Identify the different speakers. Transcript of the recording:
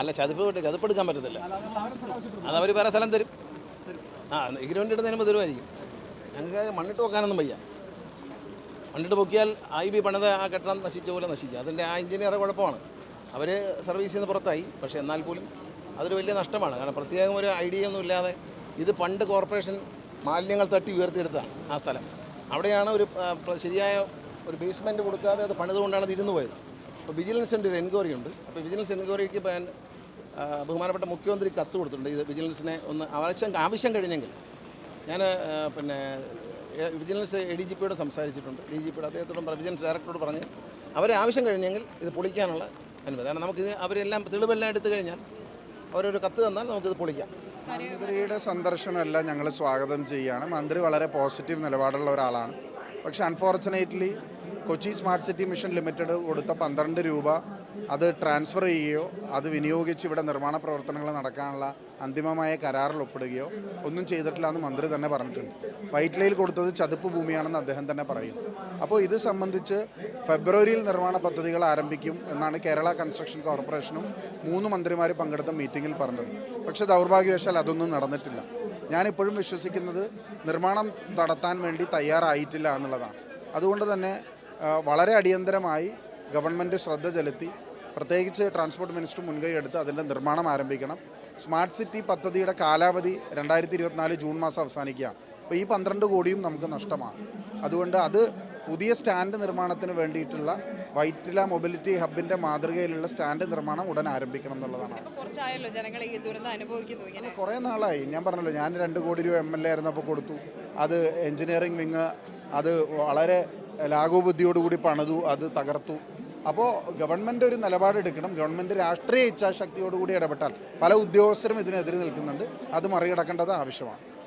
Speaker 1: അല്ല ചതിപ്പ് കൊണ്ട് ചതിപ്പെടുക്കാൻ പറ്റത്തില്ല. അതവർ വേറെ സ്ഥലം തരും. ആ എഗ്രിമെന്റ് ഇടുന്നതിന് മുമ്പ് തരുമായിരിക്കും. ഞങ്ങൾക്ക് മണ്ണിട്ട് വെക്കാനൊന്നും വയ്യ. മണ്ണിട്ട് പൊക്കിയാൽ ഐ ബി പണിത ആ കെട്ടിടം നശിച്ച പോലെ നശിക്കും. അതിന്റെ ആ എഞ്ചിനീയറെ കുഴപ്പമാണ്. അവർ സർവീസിൽ നിന്ന് പുറത്തായി. പക്ഷേ എന്നാൽ പോലും അതൊരു വലിയ നഷ്ടമാണ്. കാരണം പ്രത്യേകം ഒരു ഐഡിയ ഒന്നും ഇല്ലാതെ ഇത് പണ്ട് കോർപ്പറേഷൻ മാലിന്യങ്ങൾ തട്ടി ഉയർത്തിയെടുത്താണ് ആ സ്ഥലം. അവിടെയാണ് ഒരു ശരിയായ ഒരു ബേസ്മെന്റ് കൊടുക്കാതെ അത് പണിതുകൊണ്ടാണ് അത് ഇരുന്ന് പോയത്. അപ്പോൾ വിജിലൻസിന്റെ ഒരു എൻക്വയറി ഉണ്ട്. അപ്പോൾ വിജിലൻസ് എൻക്വയറിക്ക് ബഹുമാനപ്പെട്ട മുഖ്യമന്ത്രി കത്ത് കൊടുത്തിട്ടുണ്ട്. ഇത് വിജിലൻസിനെ ഒന്ന് ആവശ്യം ആവശ്യം കഴിഞ്ഞെങ്കിൽ. ഞാൻ പിന്നെ വിജിലൻസ് എ ഡി ജി പിയോട് സംസാരിച്ചിട്ടുണ്ട്. ഡി ജി പിയുടെ അദ്ദേഹത്തോടും വിജിലൻസ് ഡയറക്ടറോട് പറഞ്ഞ് അവരെ ആവശ്യം കഴിഞ്ഞെങ്കിൽ ഇത് പൊളിക്കാനുള്ള അനുമതി. കാരണം നമുക്കിത് അവരെല്ലാം തെളിവെല്ലാം എടുത്തു കഴിഞ്ഞാൽ അവരൊരു കത്ത് തന്നാൽ നമുക്കിത് പൊളിക്കാം.
Speaker 2: മന്ത്രിയുടെ സന്ദർശനമെല്ലാം ഞങ്ങൾ സ്വാഗതം ചെയ്യുകയാണ് മന്ത്രി വളരെ പോസിറ്റീവ് നിലപാടുള്ള ഒരാളാണ്. പക്ഷെ unfortunately Kochi smart city mission limited കൊടുത്ത പന്ത്രണ്ട് രൂപ അത് ട്രാൻസ്ഫർ ചെയ്യുകയോ അത് വിനിയോഗിച്ച് ഇവിടെ നിർമ്മാണ പ്രവർത്തനങ്ങൾ നടക്കാനുള്ള അന്തിമമായ കരാറിൽ ഒപ്പിടുകയോ ഒന്നും ചെയ്തിട്ടില്ല എന്ന് മന്ത്രി തന്നെ പറഞ്ഞിട്ടുണ്ട്. വൈറ്റ്ലയിൽ കൊടുത്തത് ചതുപ്പ് ഭൂമിയാണെന്ന് അദ്ദേഹം തന്നെ പറയും അപ്പോൾ ഇത് സംബന്ധിച്ച് ഫെബ്രുവരിയിൽ നിർമ്മാണ പദ്ധതികൾ ആരംഭിക്കും എന്നാണ് കേരള കൺസ്ട്രക്ഷൻ കോർപ്പറേഷനും മൂന്ന് മന്ത്രിമാർ പങ്കെടുത്ത മീറ്റിങ്ങിൽ പറഞ്ഞത്. പക്ഷേ ദൗർഭാഗ്യവശാൽ അതൊന്നും നടന്നിട്ടില്ല. ഞാനിപ്പോഴും വിശ്വസിക്കുന്നത് നിർമ്മാണം നടത്താൻ വേണ്ടി തയ്യാറായിട്ടില്ല എന്നുള്ളതാണ്. അതുകൊണ്ട് തന്നെ വളരെ അടിയന്തരമായി ഗവൺമെന്റ് ശ്രദ്ധ ചെലുത്തി പ്രത്യേകിച്ച് ട്രാൻസ്പോർട്ട് മിനിസ്റ്റർ മുൻകൈ എടുത്ത് അതിന്റെ നിർമ്മാണം ആരംഭിക്കണം. സ്മാർട്ട് സിറ്റി പദ്ധതിയുടെ കാലാവധി രണ്ടായിരത്തി ഇരുപത്തിനാല് ജൂൺ മാസം അവസാനിക്കുകയാണ്. അപ്പോൾ ഈ പന്ത്രണ്ട് കോടിയും നമുക്ക് നഷ്ടമാണ്. അതുകൊണ്ട് അത് പുതിയ സ്റ്റാൻഡ് നിർമ്മാണത്തിന് വേണ്ടിയിട്ടുള്ള വൈറ്റില മൊബിലിറ്റി ഹബിന്റെ മാതൃകയിലുള്ള സ്റ്റാൻഡ് നിർമ്മാണം ഉടൻ ആരംഭിക്കണം എന്നുള്ളതാണ്. കുറേ നാളായി. ഞാൻ പറഞ്ഞല്ലോ ഞാൻ രണ്ട് കോടി രൂപ എം എൽ എ ആയിരുന്നപ്പോൾ കൊടുത്തു. അത് എഞ്ചിനീയറിംഗ് വിങ് അത് വളരെ ലാഘവബുദ്ധിയോടുകൂടി പണിതു അത് തകർത്തു. അപ്പോൾ ഗവൺമെന്റ് ഒരു നിലപാടെടുക്കണം ഗവൺമെന്റ് രാഷ്ട്രീയ ഇച്ഛാശക്തിയോടുകൂടി ഇടപെട്ടാൽ പല ഉദ്യോഗസ്ഥരും ഇതിനെതിരെ നിൽക്കുന്നുണ്ട്. അത് മറികടക്കേണ്ടത് ആവശ്യമാണ്.